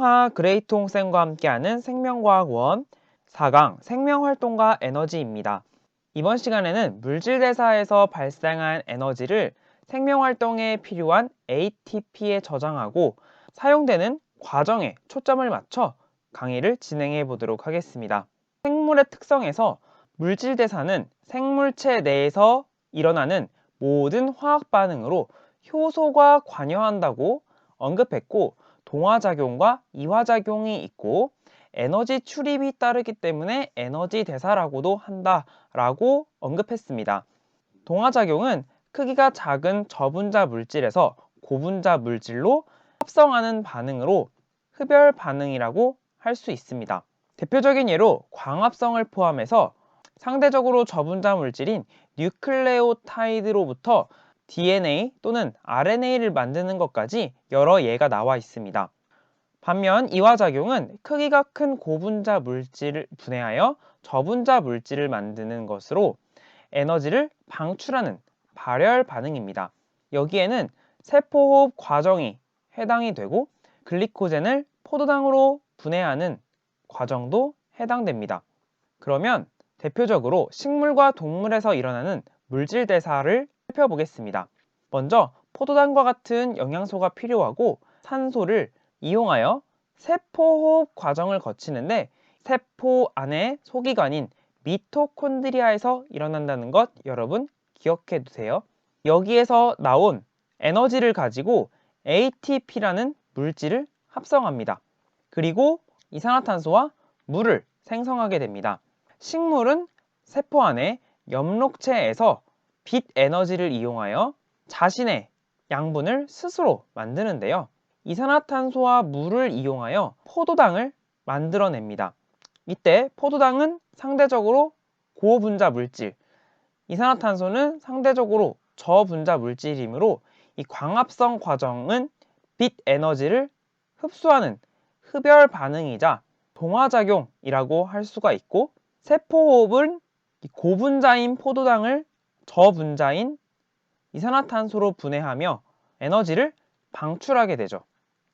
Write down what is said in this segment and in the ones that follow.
이용하 그레이통 쌤과 함께하는 생명과학원 4강 생명활동과 에너지입니다. 이번 시간에는 물질대사에서 발생한 에너지를 생명활동에 필요한 ATP에 저장하고 사용되는 과정에 초점을 맞춰 강의를 진행해 보도록 하겠습니다. 생물의 특성에서 물질대사는 생물체 내에서 일어나는 모든 화학 반응으로 효소가 관여한다고 언급했고 동화작용과 이화작용이 있고 에너지 출입이 따르기 때문에 에너지 대사라고도 한다라고 언급했습니다. 동화작용은 크기가 작은 저분자 물질에서 고분자 물질로 합성하는 반응으로 흡열 반응이라고 할 수 있습니다. 대표적인 예로 광합성을 포함해서 상대적으로 저분자 물질인 뉴클레오타이드로부터 DNA 또는 RNA를 만드는 것까지 여러 예가 나와 있습니다. 반면 이화작용은 크기가 큰 고분자 물질을 분해하여 저분자 물질을 만드는 것으로 에너지를 방출하는 발열 반응입니다. 여기에는 세포호흡 과정이 해당이 되고 글리코젠을 포도당으로 분해하는 과정도 해당됩니다. 그러면 대표적으로 식물과 동물에서 일어나는 물질 대사를 살펴보겠습니다. 먼저 포도당과 같은 영양소가 필요하고 산소를 이용하여 세포호흡 과정을 거치는데 세포 안에 소기관인 미토콘드리아에서 일어난다는 것 여러분 기억해 두세요. 여기에서 나온 에너지를 가지고 ATP라는 물질을 합성합니다. 그리고 이산화탄소와 물을 생성하게 됩니다. 식물은 세포 안에 엽록체에서 빛 에너지를 이용하여 자신의 양분을 스스로 만드는데요. 이산화탄소와 물을 이용하여 포도당을 만들어냅니다. 이때 포도당은 상대적으로 고분자 물질, 이산화탄소는 상대적으로 저분자 물질이므로 이 광합성 과정은 빛 에너지를 흡수하는 흡열 반응이자 동화작용이라고 할 수가 있고 세포호흡은 고분자인 포도당을 저분자인 이산화탄소로 분해하며 에너지를 방출하게 되죠.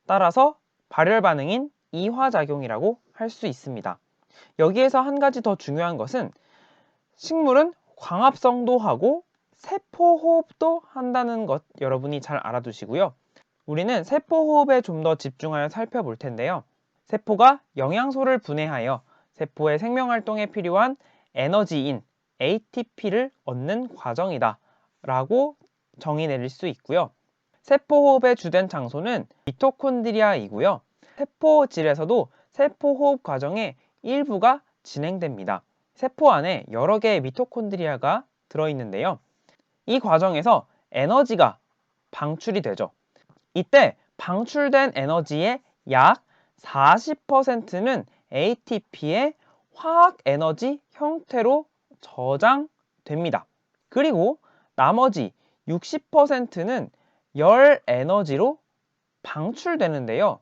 따라서 발열 반응인 이화작용이라고 할 수 있습니다. 여기에서 한 가지 더 중요한 것은 식물은 광합성도 하고 세포호흡도 한다는 것 여러분이 잘 알아두시고요. 우리는 세포호흡에 좀 더 집중하여 살펴볼 텐데요. 세포가 영양소를 분해하여 세포의 생명활동에 필요한 에너지인 ATP를 얻는 과정이다 라고 정의 내릴 수 있고요. 세포호흡의 주된 장소는 미토콘드리아이고요. 세포질에서도 세포호흡 과정의 일부가 진행됩니다. 세포 안에 여러 개의 미토콘드리아가 들어있는데요. 이 과정에서 에너지가 방출이 되죠. 이때 방출된 에너지의 약 40%는 ATP의 화학 에너지 형태로 저장됩니다. 그리고 나머지 60%는 열 에너지로 방출되는데요.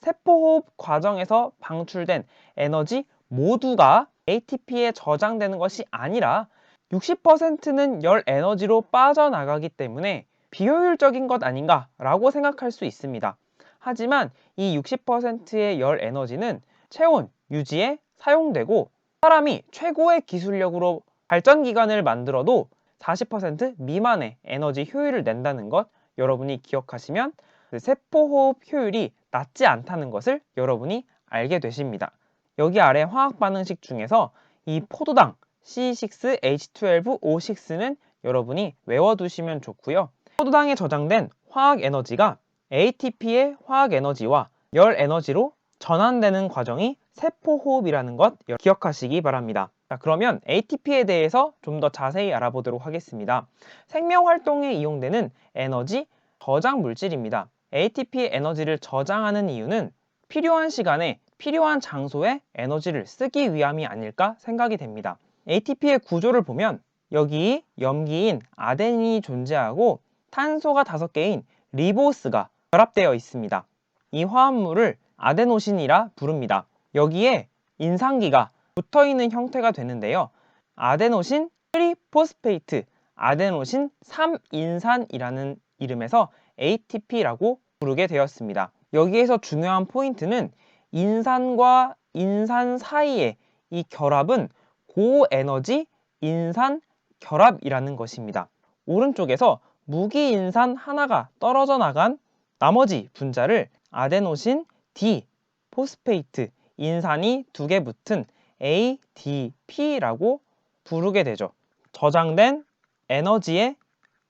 세포호흡 과정에서 방출된 에너지 모두가 ATP에 저장되는 것이 아니라 60%는 열 에너지로 빠져나가기 때문에 비효율적인 것 아닌가 라고 생각할 수 있습니다. 하지만 이 60%의 열 에너지는 체온 유지에 사용되고 사람이 최고의 기술력으로 발전 기관을 만들어도 40% 미만의 에너지 효율을 낸다는 것 여러분이 기억하시면 그 세포 호흡 효율이 낮지 않다는 것을 여러분이 알게 되십니다. 여기 아래 화학 반응식 중에서 이 포도당 C6H12O6는 여러분이 외워두시면 좋고요. 포도당에 저장된 화학 에너지가 ATP의 화학 에너지와 열 에너지로 전환되는 과정이 세포호흡이라는 것 기억하시기 바랍니다. 자, 그러면 ATP에 대해서 좀 더 자세히 알아보도록 하겠습니다. 생명 활동에 이용되는 에너지 저장 물질입니다. ATP의 에너지를 저장하는 이유는 필요한 시간에 필요한 장소에 에너지를 쓰기 위함이 아닐까 생각이 됩니다. ATP의 구조를 보면 여기 염기인 아데닌이 존재하고 탄소가 5개인 리보스가 결합되어 있습니다. 이 화합물을 아데노신이라 부릅니다. 여기에 인상기가 붙어 있는 형태가 되는데요. 아데노신 트리포스페이트, 아데노신 3인산이라는 이름에서 ATP라고 부르게 되었습니다. 여기에서 중요한 포인트는 인산과 인산 사이의 이 결합은 고에너지 인산 결합이라는 것입니다. 오른쪽에서 무기인산 하나가 떨어져 나간 나머지 분자를 아데노신 D 포스페이트 인산이 두 개 붙은 ADP라고 부르게 되죠. 저장된 에너지의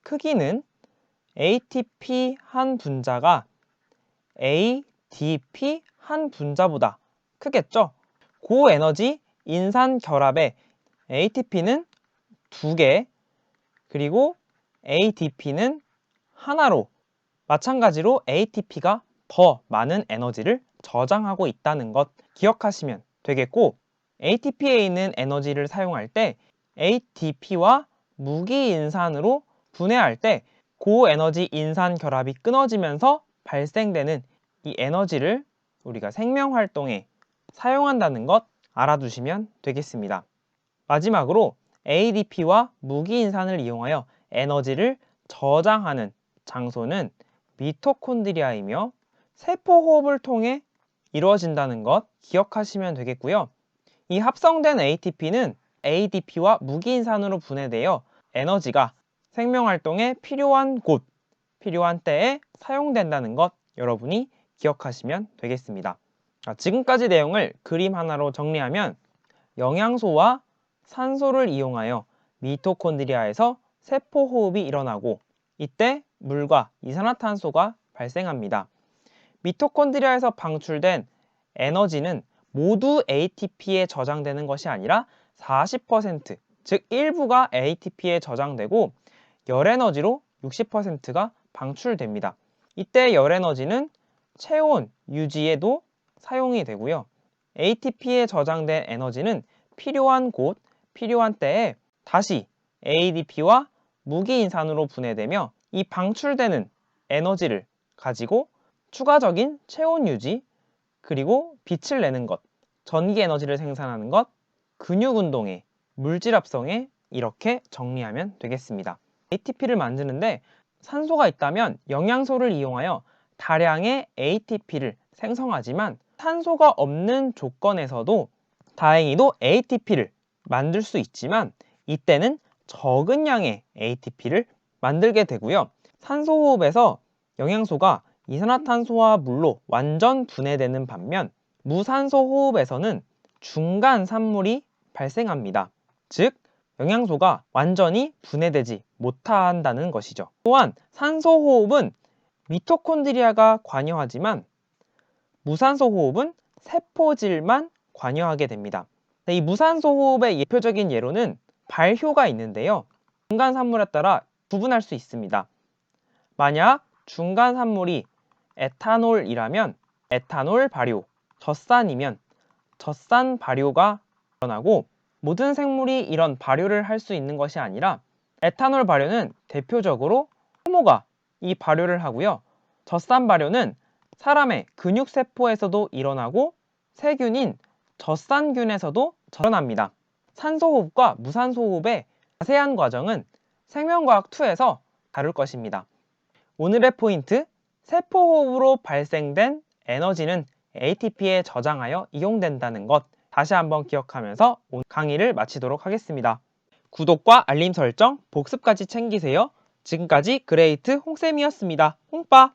크기는 ATP 한 분자가 ADP 한 분자보다 크겠죠? 고에너지 인산 결합의 ATP는 두 개, 그리고 ADP는 하나로 마찬가지로 ATP가 더 많은 에너지를 저장하고 있다는 것 기억하시면 되겠고 ATP에 있는 에너지를 사용할 때 ATP와 무기인산으로 분해할 때 고에너지 인산 결합이 끊어지면서 발생되는 이 에너지를 우리가 생명 활동에 사용한다는 것 알아두시면 되겠습니다. 마지막으로 ADP와 무기인산을 이용하여 에너지를 저장하는 장소는 미토콘드리아이며 세포호흡을 통해 이루어진다는 것 기억하시면 되겠고요. 이 합성된 ATP는 ADP와 무기인산으로 분해되어 에너지가 생명활동에 필요한 곳, 필요한 때에 사용된다는 것 여러분이 기억하시면 되겠습니다. 자, 지금까지 내용을 그림 하나로 정리하면 영양소와 산소를 이용하여 미토콘드리아에서 세포 호흡이 일어나고 이때 물과 이산화탄소가 발생합니다. 미토콘드리아에서 방출된 에너지는 모두 ATP에 저장되는 것이 아니라 40%, 즉 일부가 ATP에 저장되고 열 에너지로 60%가 방출됩니다. 이때 열 에너지는 체온 유지에도 사용이 되고요. ATP에 저장된 에너지는 필요한 곳, 필요한 때에 다시 ADP와 무기인산으로 분해되며 이 방출되는 에너지를 가지고 추가적인 체온 유지, 그리고 빛을 내는 것, 전기 에너지를 생산하는 것, 근육 운동에, 물질 합성에 이렇게 정리하면 되겠습니다. ATP를 만드는데 산소가 있다면 영양소를 이용하여 다량의 ATP를 생성하지만 산소가 없는 조건에서도 다행히도 ATP를 만들 수 있지만 이때는 적은 양의 ATP를 만들게 되고요. 산소 호흡에서 영양소가 이산화탄소와 물로 완전 분해되는 반면 무산소 호흡에서는 중간 산물이 발생합니다. 즉, 영양소가 완전히 분해되지 못한다는 것이죠. 또한 산소 호흡은 미토콘드리아가 관여하지만 무산소 호흡은 세포질만 관여하게 됩니다. 이 무산소 호흡의 예표적인 예로는 발효가 있는데요. 중간 산물에 따라 구분할 수 있습니다. 만약 중간 산물이 에탄올이라면 에탄올 발효, 젖산이면 젖산 발효가 일어나고 모든 생물이 이런 발효를 할 수 있는 것이 아니라 에탄올 발효는 대표적으로 효모가 이 발효를 하고요. 젖산 발효는 사람의 근육세포에서도 일어나고 세균인 젖산균에서도 일어납니다. 산소호흡과 무산소호흡의 자세한 과정은 생명과학 2에서 다룰 것입니다. 오늘의 포인트, 세포호흡으로 발생된 에너지는 ATP에 저장하여 이용된다는 것 다시 한번 기억하면서 오늘 강의를 마치도록 하겠습니다. 구독과 알림 설정, 복습까지 챙기세요. 지금까지 그레이트 홍쌤이었습니다. 홍빠!